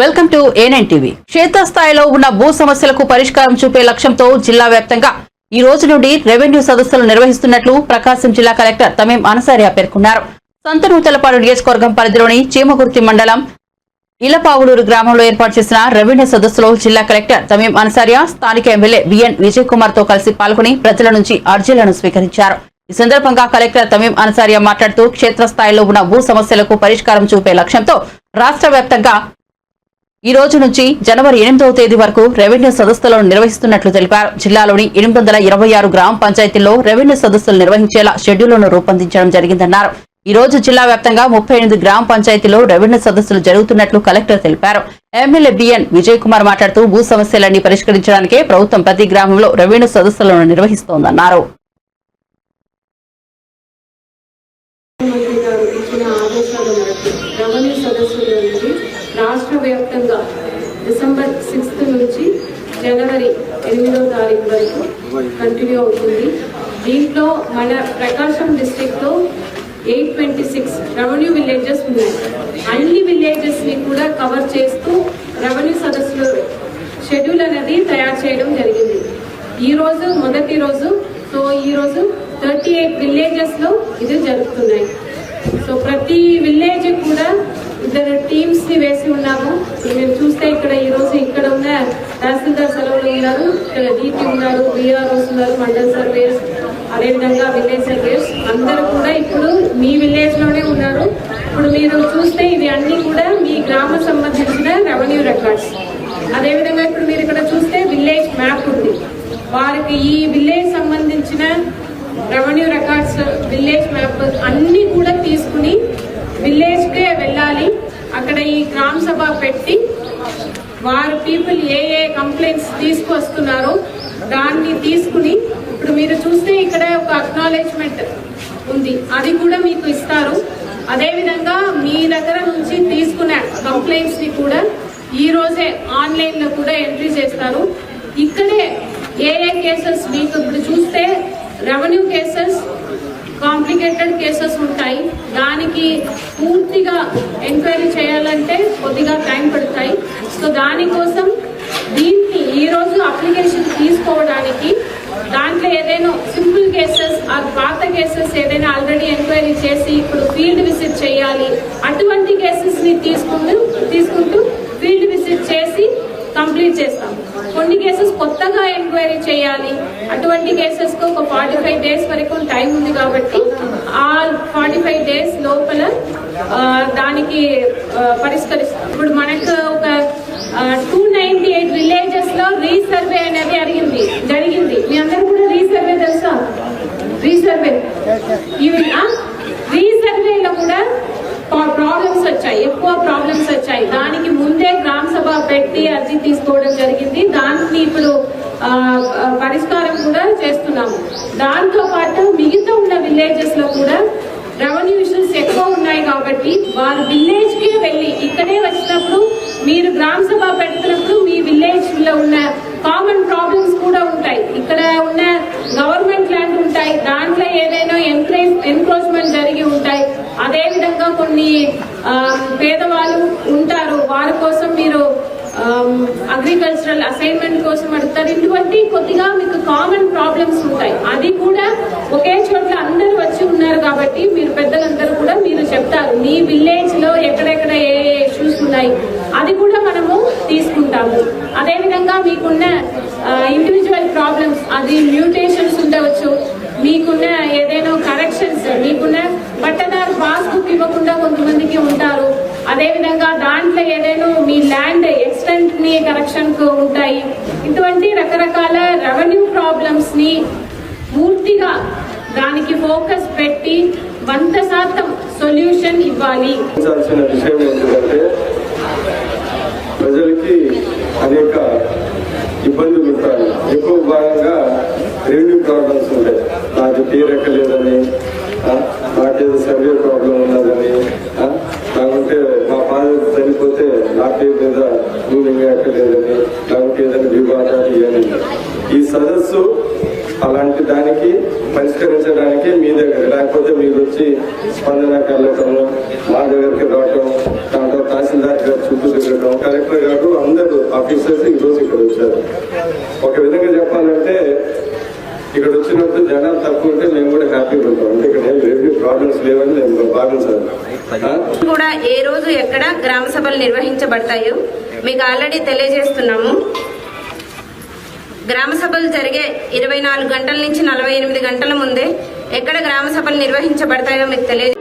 Welcome to A9 TV క్షేత్రస్థాయిలో ఉన్న భూ సమస్యలకు పరిష్కారం చూపే లక్ష్యంతో జిల్లా వ్యాప్తంగా ఈ రోజు నుండి రెవెన్యూ సదస్సులు నిర్వహిస్తున్నట్లు ప్రకాశం జిల్లా కలెక్టర్ తమీం అనసారియా పేర్కొన్నారు. సంతనూతలపాడు నియోజకవర్గం పరిధిలోని చీమగుర్తి మండలం ఇలపావులూరు గ్రామంలో ఏర్పాటు చేసిన రెవెన్యూ సదస్సులో జిల్లా కలెక్టర్ తమీం అన్సారియా స్థానిక ఎమ్మెల్యే విఎన్ విజయ్ కుమార్తో కలిసి పాల్గొని ప్రజల నుంచి అర్జీలను స్వీకరించారు. ఈ సందర్భంగా కలెక్టర్ తమీం అన్సారియా మాట్లాడుతూ క్షేత్రస్థాయిలో ఉన్న భూ సమస్యలకు పరిష్కారం చూపే లక్ష్యంతో రాష్ట్ర వ్యాప్తంగా ఈ రోజు నుంచి జనవరి ఎనిమిదవ తేదీ వరకు రెవెన్యూ సదస్సులను నిర్వహిస్తున్నట్లు తెలిపారు. జిల్లాలోని ఎనిమిది వందల ఇరవై ఆరు గ్రామ పంచాయతీల్లో రెవెన్యూ సదస్సులు నిర్వహించేలా షెడ్యూళ్ళను రూపొందించడం జరిగిందన్నారు. ఈ రోజు జిల్లా వ్యాప్తంగా ముప్పై ఎనిమిది గ్రామ పంచాయతీలో రెవెన్యూ సదస్సులు జరుగుతున్నట్లు కలెక్టర్ తెలిపారు. ఎమ్మెల్యే బిఎన్ విజయ్ కుమార్ మాట్లాడుతూ భూ సమస్యలన్నీ పరిష్కరించడానికే ప్రభుత్వం ప్రతి గ్రామంలో రెవెన్యూ సదస్సులను నిర్వహిస్తోందన్నారు. రాష్ట్ర వ్యాప్తంగా డిసెంబర్ సిక్స్త్ నుంచి జనవరి ఎనిమిదో తారీఖు వరకు కంటిన్యూ అవుతుంది. దీంట్లో మన ప్రకాశం డిస్టిక్లో eight twenty six revenue villages ఉన్నాయి. అన్ని విలేజెస్ని కూడా కవర్ చేస్తూ రెవెన్యూ సదస్సులు షెడ్యూల్ అనేది తయారు చేయడం జరిగింది. ఈరోజు మొదటి రోజు సో ఈ రోజు థర్టీ ఎయిట్ విలేజెస్లో ఇది జరుగుతున్నాయి. సో ప్రతి విలేజ్ కూడా ఇద్దరు టీమ్స్ని వేసి ఉన్నాము. మీరు చూస్తే ఇక్కడ ఈ రోజు ఇక్కడ ఉన్న తహసీల్దార్ సెలవులు ఉన్నారు. ఇక్కడ డీటీ ఉన్నారు బీఆర్ఓస్ ఉన్నారు మండల్ సర్వేస్ అదేవిధంగా విలేజ్ సర్వేస్ అందరూ కూడా ఇప్పుడు మీ విలేజ్లోనే ఉన్నారు. ఇప్పుడు మీరు చూస్తే ఇది అన్ని కూడా మీ గ్రామ సంబంధించిన రెవెన్యూ రికార్డ్స్ అదేవిధంగా ఇప్పుడు మీరు ఇక్కడ చూస్తే విలేజ్ మ్యాప్ ఉంది. వారికి ఈ విలేజ్ సంబంధించిన రెవెన్యూ రికార్డ్స్ విలేజ్ మ్యాప్ అన్ని కూడా తీసుకుని అక్కడ ఈ గ్రామ సభ పెట్టి వారు పీపుల్ ఏ ఏ కంప్లైంట్స్ తీసుకొస్తున్నారో దాన్ని తీసుకుని ఇప్పుడు మీరు చూస్తే ఇక్కడ ఒక అక్నాలెడ్జ్మెంట్ ఉంది. అది కూడా మీకు ఇస్తారు. అదేవిధంగా మీ దగ్గర నుంచి తీసుకున్న కంప్లైంట్స్ని కూడా ఈ రోజే కూడా ఎంట్రీ చేస్తారు. ఇక్కడే ఏ ఏ కేసెస్ మీకు ఇప్పుడు చూస్తే రెవెన్యూ కేసెస్ కాంప్లికేటెడ్ కేసెస్ ఉంటాయి. దానికి పూర్తిగా ఎంక్వైరీ చేయాలంటే కొద్దిగా టైం పడతాయి. సో దానికోసం దీన్ని ఈరోజు అప్లికేషన్ తీసుకోవడానికి దాంట్లో ఏదైనా సింపుల్ కేసెస్ ఆ పాత కేసెస్ ఏదైనా ఆల్రెడీ ఎంక్వైరీ చేసి ఇప్పుడు ఫీల్డ్ విజిట్ చేయాలి. అటువంటి కేసెస్ని తీసుకుంటూ తీసుకుంటూ ఫీల్డ్ విజిట్ చేసి కంప్లీట్ చేస్తాము. కొన్ని కేసెస్ కొత్తగా ఎంక్వైరీ చేయాలి. అటువంటి కేసెస్కు ఒక ఫార్టీ ఫైవ్ డేస్ వరకు టైం ఉంది కాబట్టి ఆ ఫార్టీ ఫైవ్ డేస్ లోపల దానికి పరిష్కరిస్తాం. ఇప్పుడు మనకు ఒక టూ నైన్టీ ఎయిట్ విలేజెస్లో రీసర్వే అనేది అడిగింది జరిగింది. మీ అందరూ కూడా రీసర్వే తెలుసా? రీసర్వే ఇవి రీసర్వేలో కూడా ప్రాబ్లమ్స్ వచ్చాయి. ఎక్కువ ప్రాబ్లమ్స్ వచ్చాయి. దానికి ముందే గ్రామ సభ పెట్టి అర్జీ తీసుకోవడం జరిగింది. ఇప్పుడు పరిష్కారం కూడా చేస్తున్నాము. దాంతో పాటు మిగతా ఉన్న విలేజెస్లో కూడా రెవెన్యూ ఇష్యూస్ ఎక్కువ ఉన్నాయి కాబట్టి వారు విలేజ్కి వెళ్ళి ఇక్కడే వచ్చినప్పుడు మీరు గ్రామ సభ పెడుతున్నప్పుడు మీ విలేజ్లో ఉన్న కామన్ ప్రాబ్లమ్స్ కూడా ఉంటాయి. ఇక్కడ ఉన్న గవర్నమెంట్ ల్యాండ్ ఉంటాయి. దాంట్లో ఏదైనా ఎన్క్రేజ్ ఎన్క్రోచ్మెంట్ జరిగి ఉంటాయి. అదే విధంగా కొన్ని పేదవాళ్ళు ఉంటారు. వారి కోసం మీరు Um, అగ్రికల్చరల్ అసైన్మెంట్ కోసం అడుగుతారు. ఇటువంటి కొద్దిగా మీకు కామన్ ప్రాబ్లమ్స్ ఉంటాయి. అది కూడా ఒకే చోట్ల అందరూ వచ్చి ఉన్నారు కాబట్టి మీరు పెద్దలందరూ కూడా మీరు చెప్తారు. మీ విలేజ్లో ఎక్కడెక్కడ ఏ ఏ ఇష్యూస్ ఉన్నాయి? అది కూడా మనము తీసుకుంటాము. అదేవిధంగా మీకున్న ఇండివిజువల్ ప్రాబ్లమ్స్ అది మ్యూటేషన్స్ ఉండవచ్చు. మీకున్న ఏదైనా కరెక్షన్స్ మీకున్న పట్టదారు పాస్బుక్ ఇవ్వకుండా కొంతమందికి ఉంటారు. అదేవిధంగా దాంట్లో ఏదైనా ని కరెక్షన్కు ఉంటాయి. ఇటువంటి రకరకాల రెవెన్యూ ప్రాబ్లమ్స్ని పూర్తిగా దానికి ఫోకస్ పెట్టి వంద శాతం సొల్యూషన్ ఇవ్వాలి. విషయం ఏంటంటే ప్రజలకి అనేక ఇబ్బందులు ఉంటాయి. ఎక్కువ భాగంగా రెవెన్యూ ప్రాబ్లమ్స్ ఉంటాయి. నాకు తీరక లేదని నాకేదో సర్వే ఈ సదస్సు అలాంటి దానికి పరిష్కరించడానికి మీ దగ్గర లేకపోతే మీరు వచ్చి స్పందనకి వెళ్ళటం మా దగ్గరికి రావటం దాంట్లో తహసీల్దార్ గారు చుట్టూ తిరగడం కలెక్టర్ గారు అందరూ ఆఫీసర్స్ ఈరోజు ఇక్కడ వచ్చారు. ఒక విధంగా చెప్పాలంటే ఇక్కడ వచ్చినప్పుడు జనాలు తక్కువ ఉంటే మేము కూడా హ్యాపీగా ఉంటాం. అంటే ఇక్కడ ఏం రెవెన్యూ ప్రాబ్లమ్స్ లేవని నేను భావించాను కూడా ఏ రోజు ఎక్కడ గ్రామ సభలు నిర్వహించబడతాయో మీకు ఆల్రెడీ తెలియజేస్తున్నాము. గ్రామ సభలు జరిగే ఇరవై నాలుగు గంటల నుంచి నలభై ఎనిమిది గంటల ముందే ఎక్కడ గ్రామ సభలు నిర్వహించబడతాయో మీకు తెలియదు